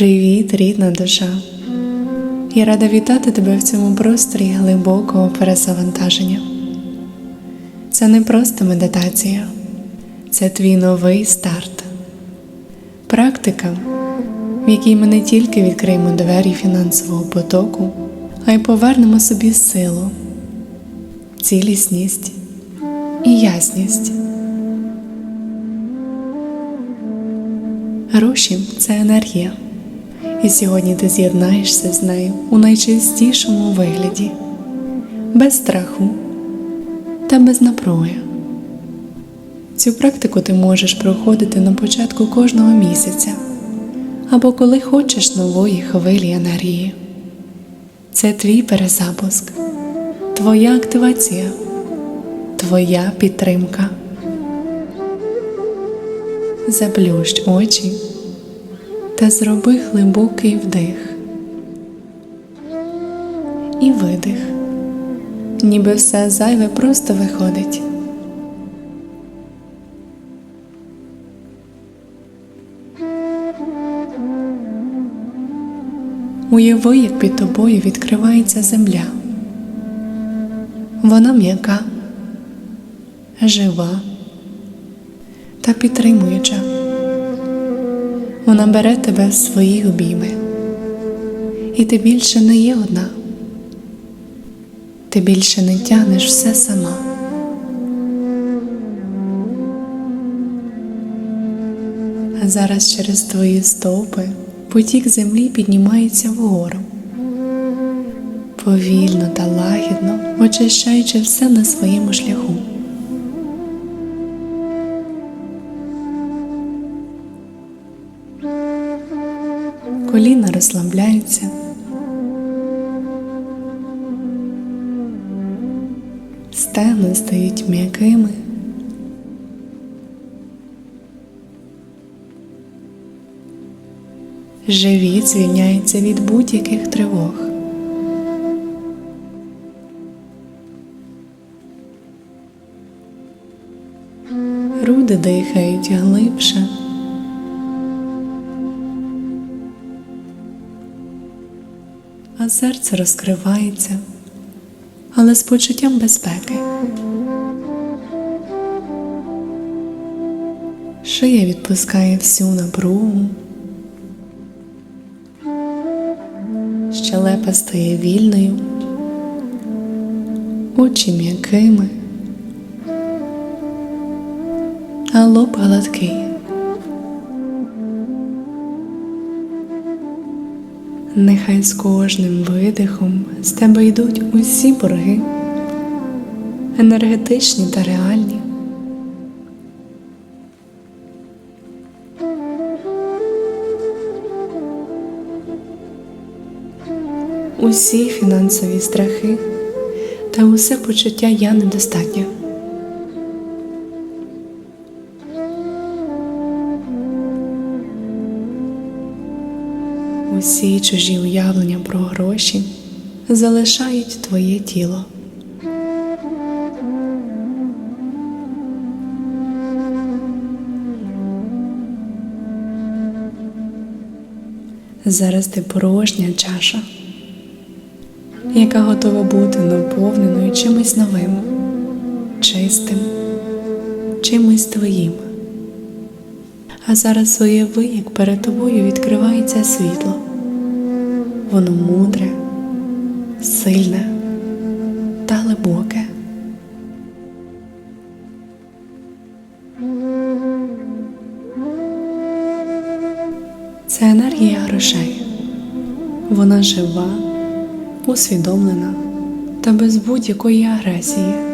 Привіт, рідна душа! Я рада вітати тебе в цьому просторі глибокого перезавантаження. Це не просто медитація, це твій новий старт. Практика, в якій ми не тільки відкриємо двері фінансового потоку, а й повернемо собі силу, цілісність і ясність. Гроші це енергія, і сьогодні ти з'єднаєшся з нею у найчистішому вигляді, без страху та без напруги. Цю практику ти можеш проходити на початку кожного місяця або коли хочеш нової хвилі енергії. Це твій перезапуск, твоя активація, твоя підтримка. Заплющ очі та зроби глибокий вдих і видих, ніби все зайве просто виходить. Уяви, як під тобою відкривається земля. Вона м'яка, жива та підтримуюча. Вона бере тебе в свої обійми, і ти більше не є одна. Ти більше не тягнеш все сама. А зараз через твої стопи потік землі піднімається вгору, повільно та лагідно очищаючи все на своєму шляху. Коліна розслабляються. Стегна стають м'якими. Живіт звільняється від будь-яких тривог. Груди дихають глибше. А серце розкривається, але з почуттям безпеки. Шия відпускає всю напругу, щелепа стає вільною, очі м'якими, а лоб гладкий. Нехай з кожним видихом з тебе йдуть усі борги, енергетичні та реальні. Усі фінансові страхи та усе почуття я недостатньо. Усі чужі уявлення про гроші залишають твоє тіло. Зараз ти порожня чаша, яка готова бути наповненою чимось новим, чистим, чимось твоїм. А зараз уяви, як перед тобою відкривається світло. Воно мудре, сильне та глибоке. Це енергія грошей. Вона жива, усвідомлена та без будь-якої агресії.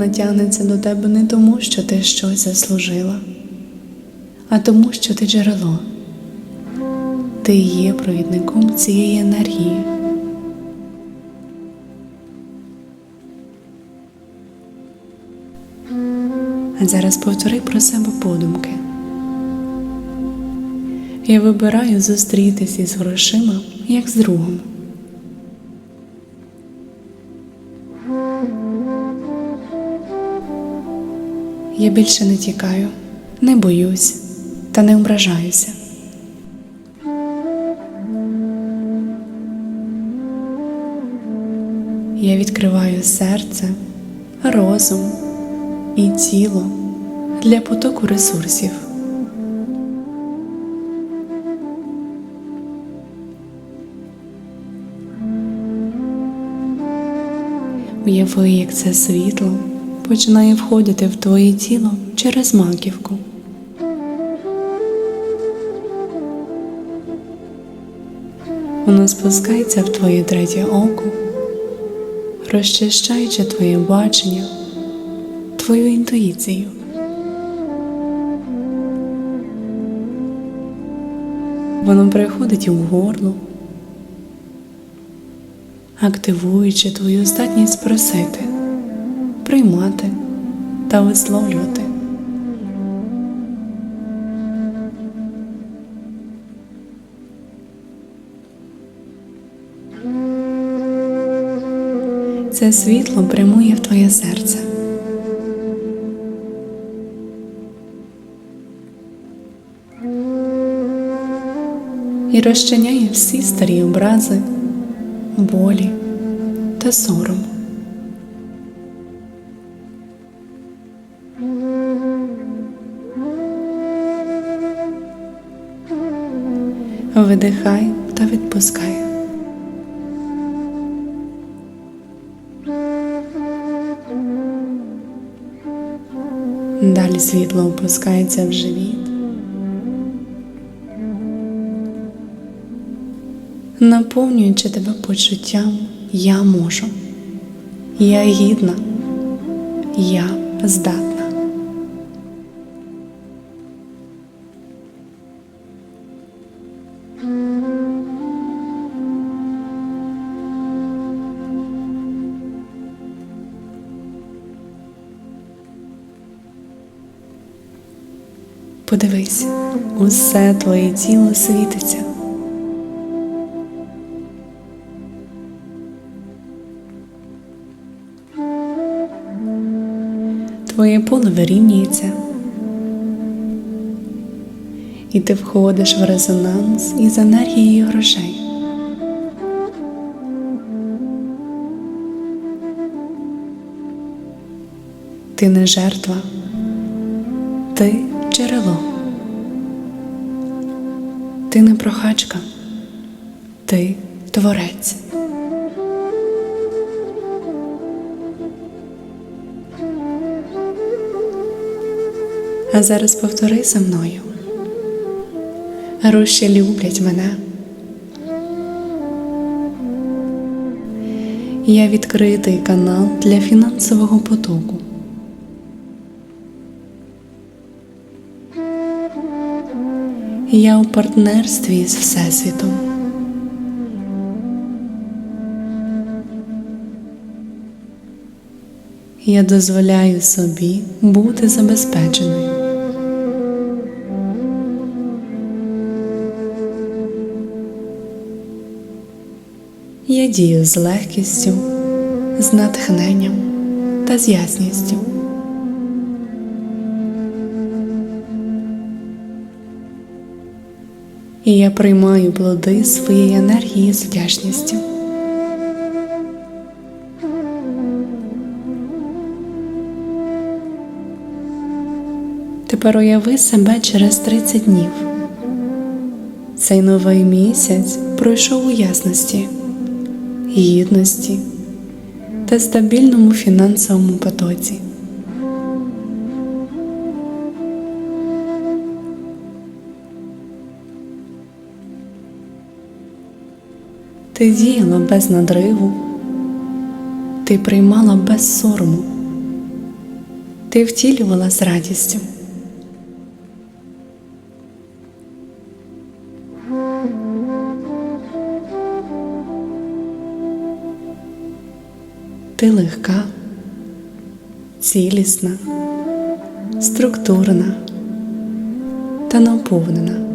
Вона тягнеться до тебе не тому, що ти щось заслужила, а тому, що ти джерело. Ти є провідником цієї енергії. А зараз повтори про себе подумки. Я вибираю зустрітися із грошима як з другом. Я більше не тікаю, не боюсь та не ображаюся. Я відкриваю серце, розум і тіло для потоку ресурсів. Уяви, як це світло починає входити в твоє тіло через маківку. Воно спускається в твоє третє око, розчищаючи твоє бачення, твою інтуїцію. Воно приходить у горло, активуючи твою здатність просити, приймати та висловлювати. Це світло прямує в твоє серце. І розчиняє всі старі образи, болі та сором. Видихай та відпускай. Далі світло опускається в живіт. Наповнюючи тебе почуттям я можу, я гідна, я здатна. Подивись, усе твоє тіло світиться. Твоє поле вирівнюється, і ти входиш в резонанс із енергією грошей. Ти не жертва, ти джерело. Ти не прохачка, ти творець. А зараз повтори за мною. Гроші люблять мене. Я відкритий канал для фінансового потоку. Я у партнерстві з Всесвітом. Я дозволяю собі бути забезпеченою. Я дію з легкістю, з натхненням та з ясністю. І я приймаю плоди своєї енергії з вдячністю. Тепер уяви себе через 30 днів. Цей новий місяць пройшов у ясності, гідності та стабільному фінансовому потоці. Ти діяла без надриву, ти приймала без сорому, ти втілювала з радістю. Ти легка, цілісна, структурна та наповнена.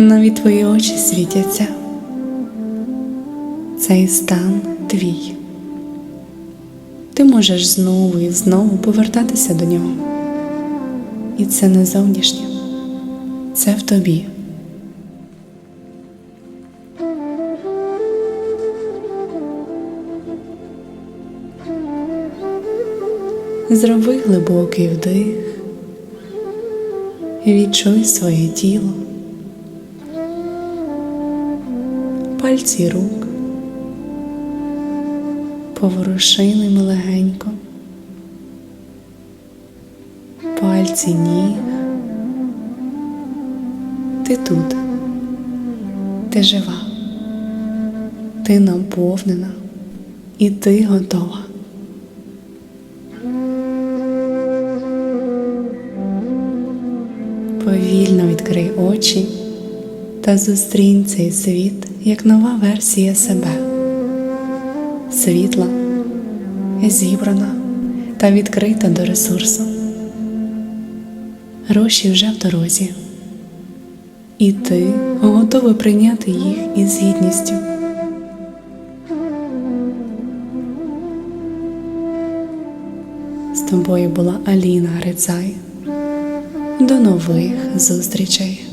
Навіть твої очі світяться. Цей стан твій. ти можеш знову і знову повертатися до нього. І це не зовнішнє, це в тобі. Зроби глибокий вдих, відчуй своє тіло, пальці рук, поворуши легенько, пальці ніг. Ти тут, ти жива, ти наповнена. І ти готова. Повільно відкрий очі та зустрінь цей світ як нова версія себе. Світла, зібрана та відкрита до ресурсу. Гроші вже в дорозі, і ти готовий прийняти їх із гідністю. З тобою була Аліна Грицай. До нових зустрічей!